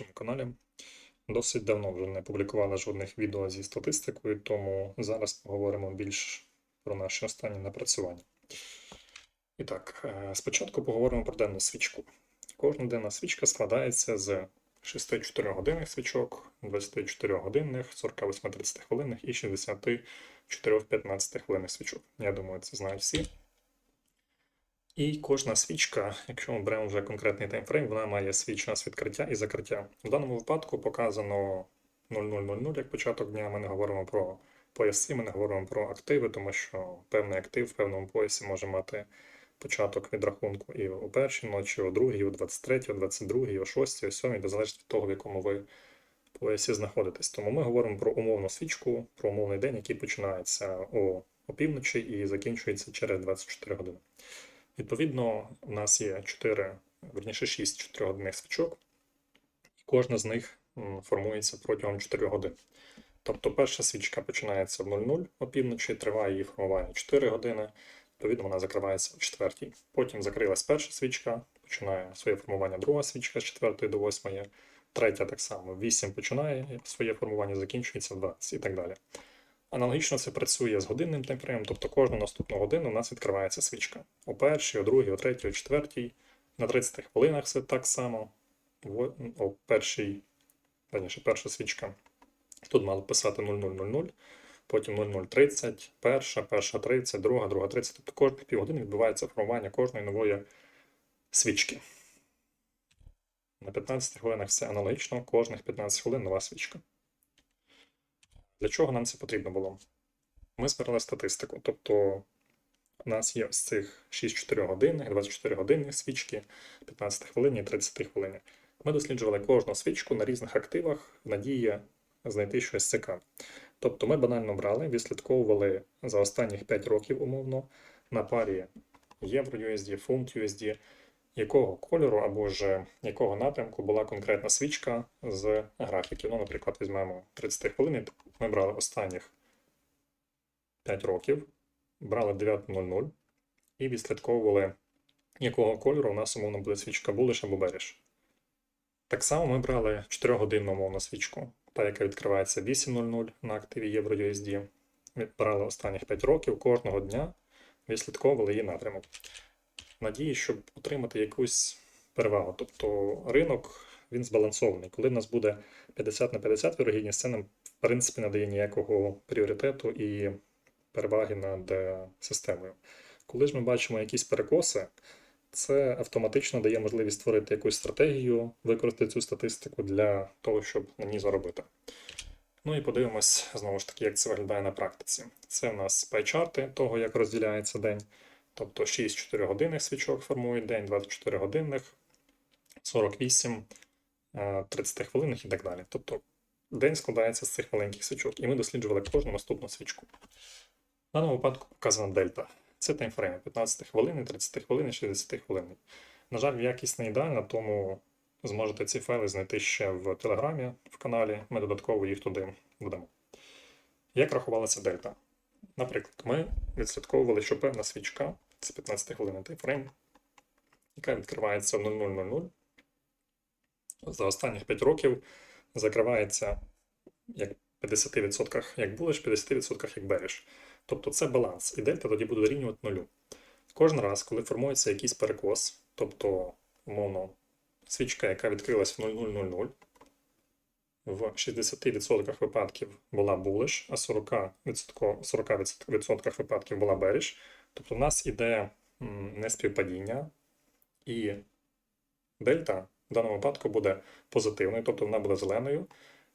на нашому каналі. Досить давно вже не публікували жодних відео зі статистикою, тому зараз поговоримо більш про наші останні напрацювання. І так, е, спочатку поговоримо про денну свічку. Кожна денна свічка складається з 6 годинних свічок, 24 годинних, 48 30 хвилинних і 64 15 хвилинних свічок. Я думаю, це знають всі. І кожна свічка, якщо ми беремо вже конкретний таймфрейм, вона має свій час відкриття і закриття. В даному випадку показано 0000 як початок дня. Ми не говоримо про пояси, ми не говоримо про активи, тому що певний актив в певному поясі може мати початок відрахунку і о першій ночі, о другій, о 23, о 22, о 6, о 7, де залежить від того, в якому ви поясі знаходитесь. Тому ми говоримо про умовну свічку, про умовний день, який починається о опівночі і закінчується через 24 години. Відповідно, у нас є 4, верніше 6 4-годинних свічок, і кожна з них формується протягом 4 годин. Тобто перша свічка починається в 00 опівночі, триває її формування 4 години, відповідно, вона закривається о 4. Потім закрилась перша свічка, починає своє формування друга свічка з 4 до 8, третя так само, в 8 починає своє формування, закінчується в 20 і так далі. Аналогічно це працює з годинним таймфреймом, тобто кожну наступну годину у нас відкривається свічка. О першій, о другій, о третій, о четвертій, на 30 хвилинах все так само. О першій, верніше, перша свічка. Тут мало писати 0000, потім 0030, перша, перша 30, друга, друга 30. Тобто кожні півгодини відбувається формування кожної нової свічки. На 15 хвилинах все аналогічно, кожних 15 хвилин нова свічка. Для чого нам це потрібно було? Ми збирали статистику, тобто у нас є ось цих 6-4 годинних, 24 годинних свічки, 15 хвилин і 30 хвилин. Ми досліджували кожну свічку на різних активах в надії знайти щось цікаве. Тобто ми банально брали, відслідковували за останніх 5 років умовно на парі євро USD, фунт USD, якого кольору або ж якого напрямку була конкретна свічка з графіків. Ну, наприклад, візьмемо 30 хвилин, ми брали останніх 5 років, брали 9.00 і відслідковували, якого кольору у нас умовно буде свічка bullish або bearish. Так само ми брали 4-годинну умовну свічку, та, яка відкривається 8.00 на активі Євро USD. Брали останніх 5 років кожного дня, відслідковували її напрямок. Надії, щоб отримати якусь перевагу. Тобто ринок він збалансований. Коли в нас буде 50 на 50 вірогідність, це нам в принципі не дає ніякого пріоритету і переваги над е, системою. Коли ж ми бачимо якісь перекоси, це автоматично дає можливість створити якусь стратегію, використати цю статистику для того, щоб на ній заробити. Ну і подивимось знову ж таки, як це виглядає на практиці. Це в нас пайчарти того, як розділяється день. Тобто 6 4 годинних свічок формують день, 24 годинних, 48, е, 30 хвилинних і так далі. Тобто день складається з цих маленьких свічок, і ми досліджували кожну наступну свічку. В даному випадку показана дельта. Це таймфрейми 15 хвилин, 30 хвилин, 60 хвилин. На жаль, якість не ідеальна, тому зможете ці файли знайти ще в Телеграмі в каналі. Ми додатково їх туди додамо. Як рахувалася дельта? Наприклад, ми відслідковували, що певна свічка, це 15 хвилин таймфрейм, яка відкривається в 0000, за останніх 5 років закривається як 50% як bullish, 50% як bearish. Тобто це баланс, і дельта тоді буде дорівнювати нулю. Кожен раз, коли формується якийсь перекос, тобто, умовно, свічка, яка відкрилась в 0000, в 60% випадків була bullish, а 40%, 40% випадків була bearish, тобто в нас іде неспівпадіння, і дельта в даному випадку буде позитивною, тобто вона буде зеленою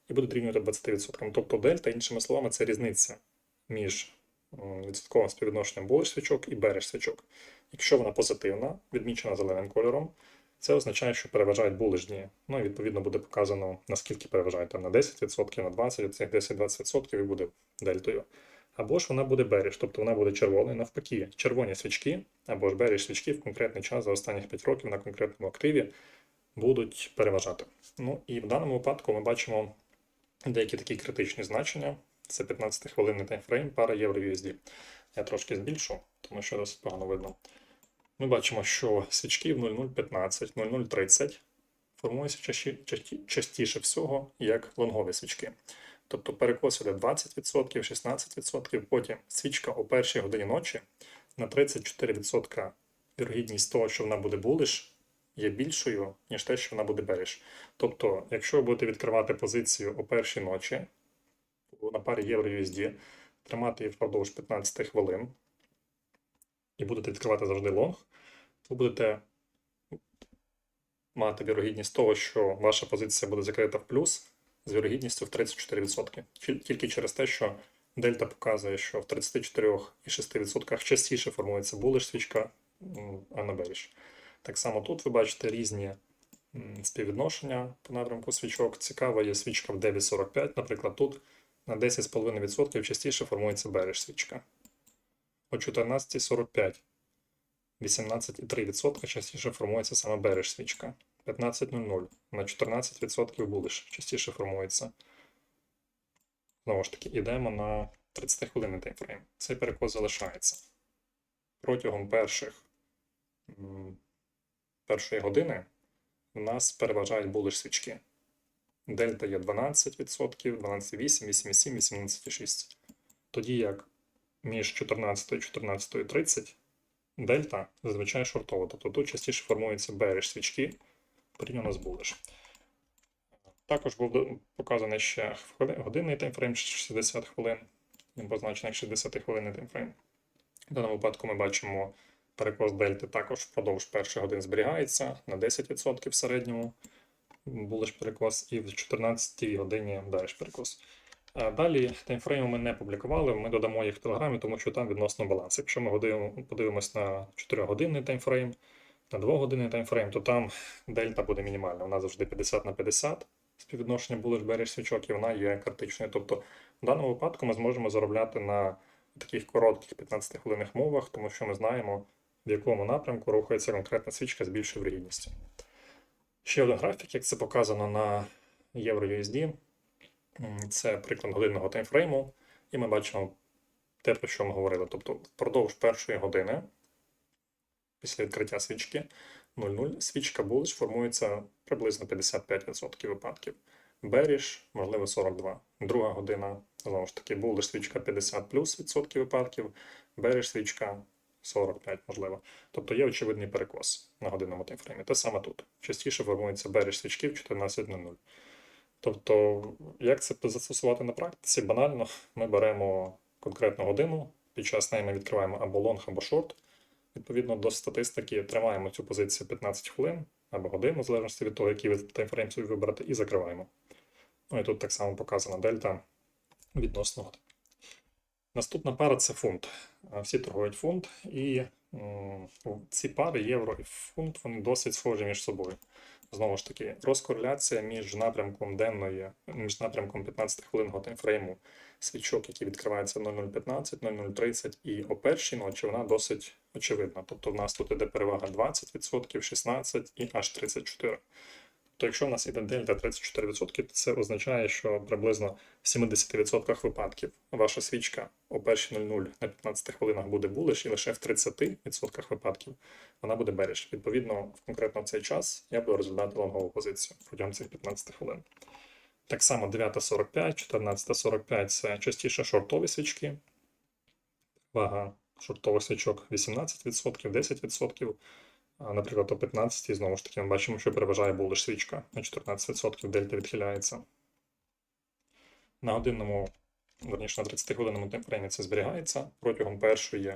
і буде дорівнювати 20%. Тобто дельта, іншими словами, це різниця між відсотковим співвідношенням bullish свічок і bearish свічок. Якщо вона позитивна, відмічена зеленим кольором, це означає, що переважають дні. Ну і відповідно буде показано, наскільки переважають там на 10%, на 20%, цих 10-20% і буде дельтою. Або ж вона буде bearish, тобто вона буде червоною навпаки. Червоні свічки або ж bearish свічки в конкретний час за останніх 5 років на конкретному активі будуть переважати. Ну і в даному випадку ми бачимо деякі такі критичні значення. Це 15 хвилинний таймфрейм, пара євро USD. Я трошки збільшу, тому що досить погано видно. Ми бачимо, що свічки в 0015, 0030 формуються часті- часті- частіше всього як лонгові свічки. Тобто перекос іде 20%, 16%, потім свічка о першій годині ночі на 34% вірогідність того, що вона буде булиш, є більшою, ніж те, що вона буде береш. Тобто, якщо ви будете відкривати позицію о першій ночі на парі євро USD, тримати її впродовж 15 хвилин і будете відкривати завжди лонг, ви будете мати вірогідність того, що ваша позиція буде закрита в плюс з вірогідністю в 34%. Тільки через те, що дельта показує, що в 34,6% частіше формується булиш свічка, а не беріш. Так само тут ви бачите різні співвідношення по напрямку свічок. Цікава є свічка в 9,45, наприклад, тут на 10,5% частіше формується береж свічка. О 14,45 18,3% частіше формується саме береж свічка. 15.00 на 14% булиш частіше формується. Знову ж таки, йдемо на 30 хвилинний таймфрейм. Цей перекос залишається. Протягом перших, першої години у нас переважають булиш свічки. Дельта є 12%, 12,8, 8,7, 18,6. Тоді як між 14 і 14.30 дельта зазвичай шортова, тобто тут частіше формується береж свічки порівняно з булиш. Також був показаний ще годинний таймфрейм 60 хвилин. Він позначений як 60 хвилинний таймфрейм. В даному випадку ми бачимо перекос дельти також впродовж перших годин зберігається на 10% в середньому булиш перекос, і в 14 годині береш перекос. Далі таймфрейми ми не публікували, ми додамо їх в Телеграмі, тому що там відносно баланс. Якщо ми подивимось на 4-годинний таймфрейм, на 2-годинний таймфрейм, то там дельта буде мінімальна. Вона завжди 50 на 50 співвідношення булиш береш свічок, і вона є критичною. Тобто в даному випадку ми зможемо заробляти на таких коротких 15-хвилинних мовах, тому що ми знаємо, в якому напрямку рухається конкретна свічка з більшою вірогідністю. Ще один графік, як це показано на EURUSD. Це приклад годинного таймфрейму, і ми бачимо те, про що ми говорили. Тобто, впродовж першої години, після відкриття свічки 0,0, свічка булиш формується приблизно 55% випадків. Беріш, можливо, 42. Друга година, знову ж таки, булиш свічка 50 плюс відсотків випадків, беріш свічка 45, можливо. Тобто є очевидний перекос на годинному таймфреймі. Те саме тут. Частіше формується береж свічки в 14.00. Тобто, як це застосувати на практиці? Банально, ми беремо конкретну годину, під час неї ми відкриваємо або лонг, або шорт. Відповідно до статистики, тримаємо цю позицію 15 хвилин або годину, в залежності від того, який ви таймфрейм собі вибрати, і закриваємо. Ну і тут так само показана дельта відносно. Наступна пара це фунт. Всі торгують фунт, і ці пари євро і фунт вони досить схожі між собою. Знову ж таки, розкореляція між напрямком денної, між напрямком 15 хвилинного таймфрейму свічок, які відкриваються 0015, 0030 і о першій ночі, вона досить очевидна. Тобто в нас тут іде перевага 20%, 16% і аж 34%. То якщо в нас іде дельта 34%, то це означає, що приблизно в 70% випадків ваша свічка о першій 00 на 15 хвилинах буде булиш, і лише в 30% випадків вона буде береш. Відповідно, в конкретно в цей час я буду розглядати лонгову позицію протягом цих 15 хвилин. Так само 9.45, 14.45 це частіше шортові свічки. Вага шортових свічок 18%, 10%. А, Наприклад, о 15 знову ж таки ми бачимо, що переважає булиш свічка на 14% дельта відхиляється. На годинному, верніше на 30 хвилинному таймфреймі це зберігається протягом першої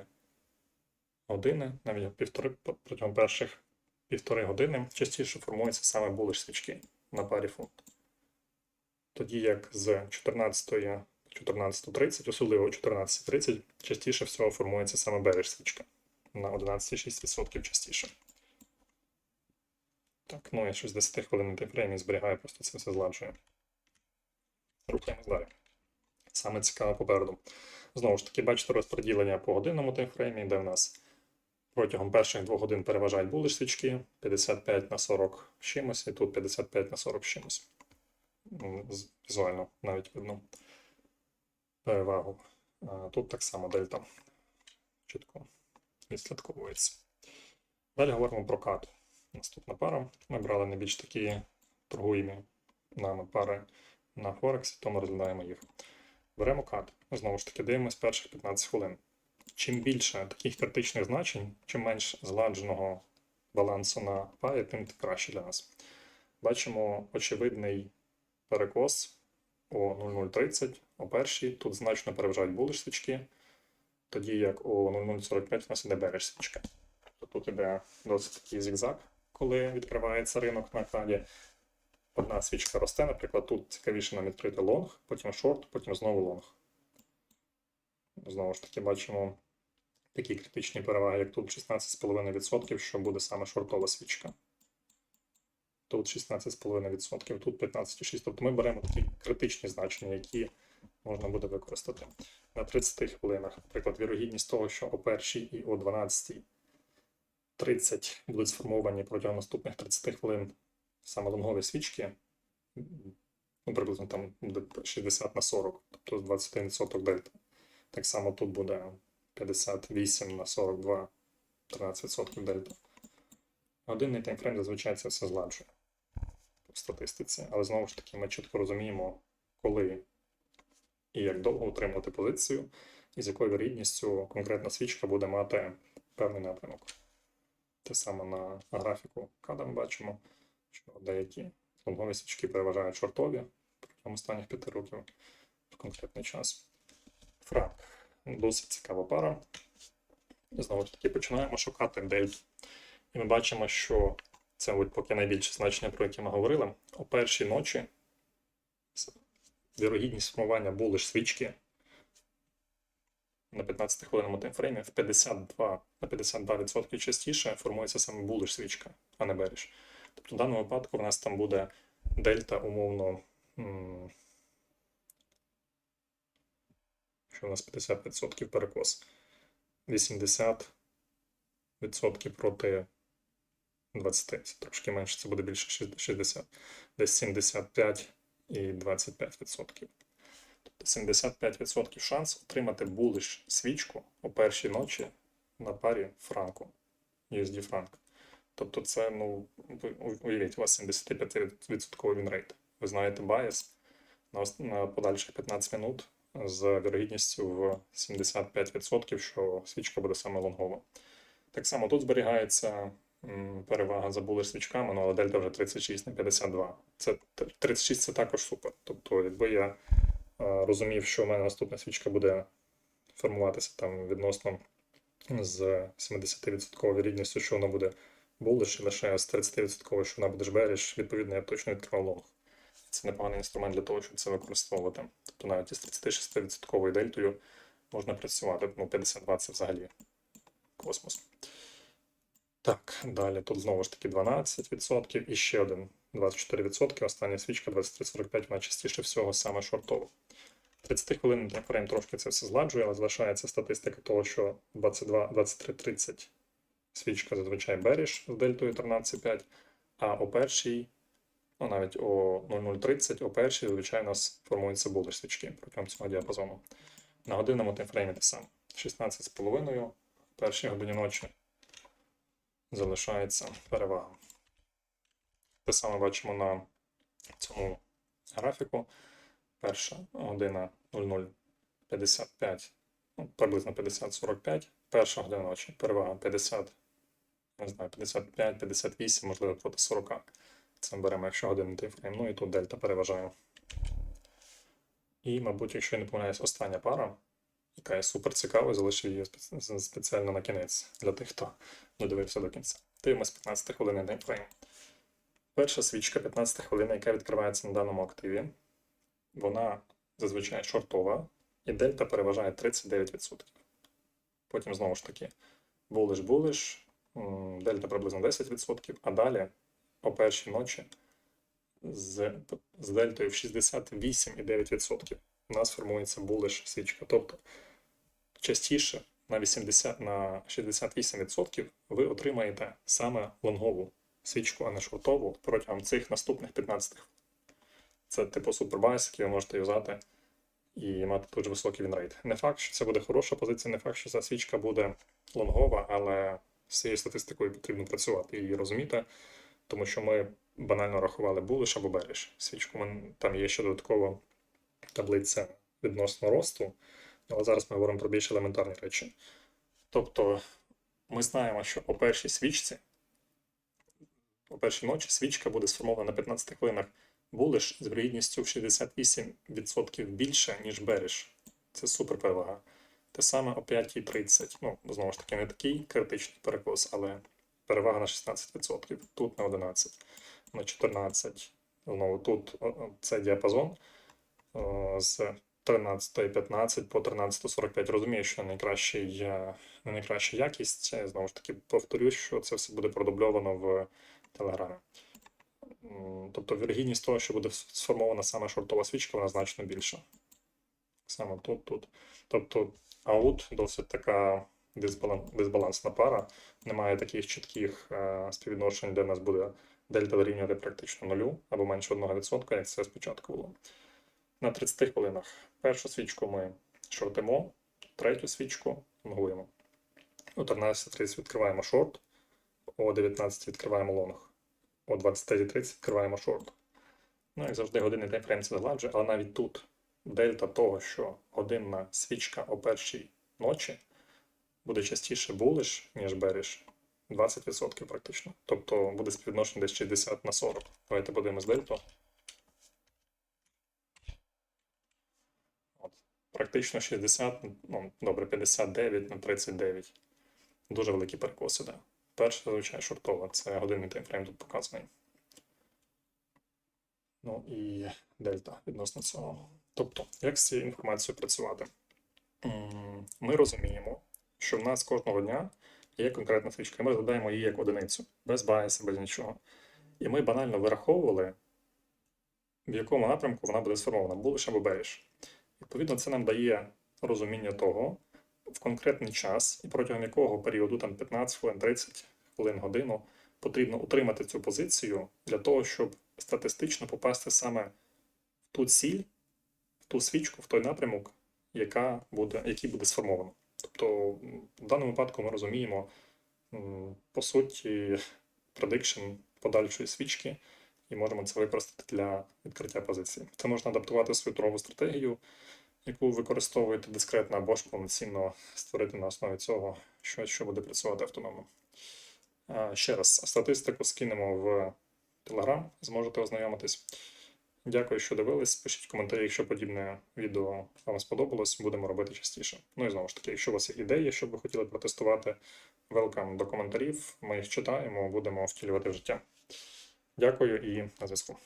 години, навіть півтори, протягом перших півтори години частіше формуються саме булиш свічки на парі фунт. Тоді як з 14 14.30, особливо 14.30, частіше всього формується саме береж свічка на 11,6% частіше. Так, ну я щось 10 хвилин таймфреймі зберігаю, просто це все зладжує. Рухаємось далі. Саме цікаво попереду. Знову ж таки, бачите розподілення по годинному таймфреймі, де в нас протягом перших двох годин переважають булиш свічки 55 на 40 чимось, і тут 55 на 40 чимось. Візуально навіть видно перевагу. Тут так само дельта чітко відслідковується. Далі говоримо про кат. Наступна пара. Ми брали найбільш такі торгуємо нами пари на Форексі, то ми розглядаємо їх. Беремо кат. Знову ж таки, дивимось перших 15 хвилин. Чим більше таких критичних значень, чим менш згладженого балансу на парі, тим краще для нас. Бачимо очевидний перекос о 0030, о першій. Тут значно переважають булиш свічки, тоді як о 0045 у нас іде береж свічка. Тобто тут іде досить такий зігзаг, коли відкривається ринок на каді. Одна свічка росте, наприклад, тут цікавіше нам відкрити лонг, потім шорт, потім знову лонг. Знову ж таки, бачимо такі критичні переваги, як тут 16,5%, що буде саме шортова свічка. Тут 16,5%, тут 15,6%. Тобто ми беремо такі критичні значення, які можна буде використати. На 30 хвилинах, наприклад, вірогідність того, що о 1 і о 12.30 будуть сформовані протягом наступних 30 хвилин саме лонгові свічки, ну, приблизно там буде 60 на 40, тобто 21% дельта. Так само тут буде 58 на 42, 13% дельта. Годинний таймфрейм зазвичай це все зладжує в статистиці, але знову ж таки ми чітко розуміємо, коли і як довго утримувати позицію, і з якою вірогідністю конкретна свічка буде мати певний напрямок. Те саме на графіку када ми бачимо, що деякі лонгові свічки переважають шортові протягом останніх п'яти років в конкретний час. Франк. Досить цікава пара. І Знову ж таки, починаємо шукати дельту. І ми бачимо, що це от поки найбільше значення, про яке ми говорили. О першій ночі вірогідність формування булиш свічки на 15 хвилинному таймфреймі в 52 на 52% частіше формується саме булиш свічка, а не береш. Тобто в даному випадку в нас там буде дельта умовно. Що у нас 50% перекос. 80% проти 20. Це трошки менше, це буде більше 60. Десь 75 і 25%. Тобто 75% шанс отримати булиш свічку о першій ночі на парі франку, USD франк. Тобто це, ну, уявіть, у вас 75% вінрейт. Ви знаєте bias на, подальших 15 минут з вірогідністю в 75%, що свічка буде саме лонгова. Так само тут зберігається перевага за свічками, ну, але дельта вже 36 на 52. Це 36 це також супер. Тобто, якби я е, розумів, що у мене наступна свічка буде формуватися там відносно з 70% вірогідністю, що вона буде булиш, і лише з 30%, що вона буде береш, відповідно, я б точно відкривав лонг. Це непоганий інструмент для того, щоб це використовувати. Тобто навіть із 36% дельтою можна працювати. Ну, 52 це взагалі космос. Так, далі тут знову ж таки 12% і ще один 24%. Остання свічка 23,45, вона частіше всього саме шортова. 30 хвилин фрейм трошки це все зладжує, але залишається статистика того, що 22, 23.30 свічка зазвичай береш з дельтою 13,5, а о першій, ну навіть о 00.30, о першій, звичайно, у нас формуються булиш свічки протягом цього діапазону. На годинному таймфреймі те саме. 16,5 в першій годині ночі залишається перевага. Те саме бачимо на цьому графіку. Перша година 00.55, ну, приблизно 50-45. Перша година ночі перевага 50, не знаю, 55, 58, можливо, проти 40. Це ми беремо, якщо годинний таймфрейм. Ну і тут дельта переважає. І, мабуть, якщо я не помиляюсь, остання пара, яка є супер цікава, залишив її спеціально на кінець для тих, хто додивився до кінця. Дивимось 15 хвилин таймфрейм. Перша свічка 15 хвилин, яка відкривається на даному активі, вона зазвичай шортова, і дельта переважає 39%. Потім знову ж таки булиш-булиш, дельта приблизно 10%, а далі о першій ночі з, з дельтою в 68,9% у нас формується булиш свічка. Тобто частіше на 80 на 68% ви отримаєте саме лонгову свічку, а не шортову протягом цих наступних 15 хвилин. Це типу супербайс, який ви можете юзати і мати дуже високий вінрейт. Не факт, що це буде хороша позиція, не факт, що ця свічка буде лонгова, але з цією статистикою потрібно працювати і її розуміти, тому що ми банально рахували булиш або береш. Свічку там є ще додаткова таблиця відносно росту, але зараз ми говоримо про більш елементарні речі. Тобто ми знаємо, що о першій свічці, о першій ночі свічка буде сформована на 15 хвилинах булиш з вірогідністю в 68% більше, ніж береш. Це супер перевага. Те саме о 5.30. Ну, знову ж таки, не такий критичний перекос, але перевага на 16%. Тут на 11, на 14. Знову тут о, о, це діапазон з 13.15 по 13.45. Розумію, що не е, не найкраща якість. Е, Знову ж таки, повторюсь, що це все буде продубльовано в Телеграмі. Тобто вірогідність того, що буде сформована саме шортова свічка, вона значно більша. Саме тут, тут. Тобто аут досить така дисбалансна пара. Немає таких чітких е, співвідношень, де в нас буде дельта дорівнювати практично нулю або менше 1%, як це спочатку було. На 30 хвилинах першу свічку ми шортимо, третю свічку лонгуємо. О 13.30 відкриваємо шорт, о 19 відкриваємо лонг, о 23.30 відкриваємо шорт. Ну, як завжди, годинний таймфрейм це згладжує, але навіть тут дельта того, що годинна свічка о першій ночі буде частіше булиш, ніж береш. 20% практично. Тобто буде співвідношення десь 60 на 40. Давайте подивимось дельту. Практично 60, ну добре, 59 на 39. Дуже великі перекоси, да. Перша, зазвичай, шортова, це годинний таймфрейм тут показаний. Ну і дельта відносно цього. Тобто, як з цією інформацією працювати? Ми розуміємо, що в нас кожного дня є конкретна і ми розглядаємо її як одиницю, без байса, без нічого. І ми банально вираховували, в якому напрямку вона буде сформована, булиш або береш. Відповідно, це нам дає розуміння того, в конкретний час, і протягом якого періоду, там 15 хвилин, 30 хвилин, годину, потрібно утримати цю позицію для того, щоб статистично попасти саме в ту ціль, в ту свічку, в той напрямок, яка буде, який буде сформовано. Тобто, в даному випадку ми розуміємо, по суті, prediction подальшої свічки, і можемо це використати для відкриття позиції. Це можна адаптувати свою торгову стратегію, яку використовуєте дискретно, або ж повноцінно створити на основі цього щось, що буде працювати автономно. Ще раз, статистику скинемо в Telegram, зможете ознайомитись. Дякую, що дивились. Пишіть коментарі, якщо подібне відео вам сподобалось, будемо робити частіше. Ну і знову ж таки, якщо у вас є ідеї, що ви хотіли протестувати, велкам до коментарів. Ми їх читаємо, будемо втілювати в життя. Дякую і на зв'язку.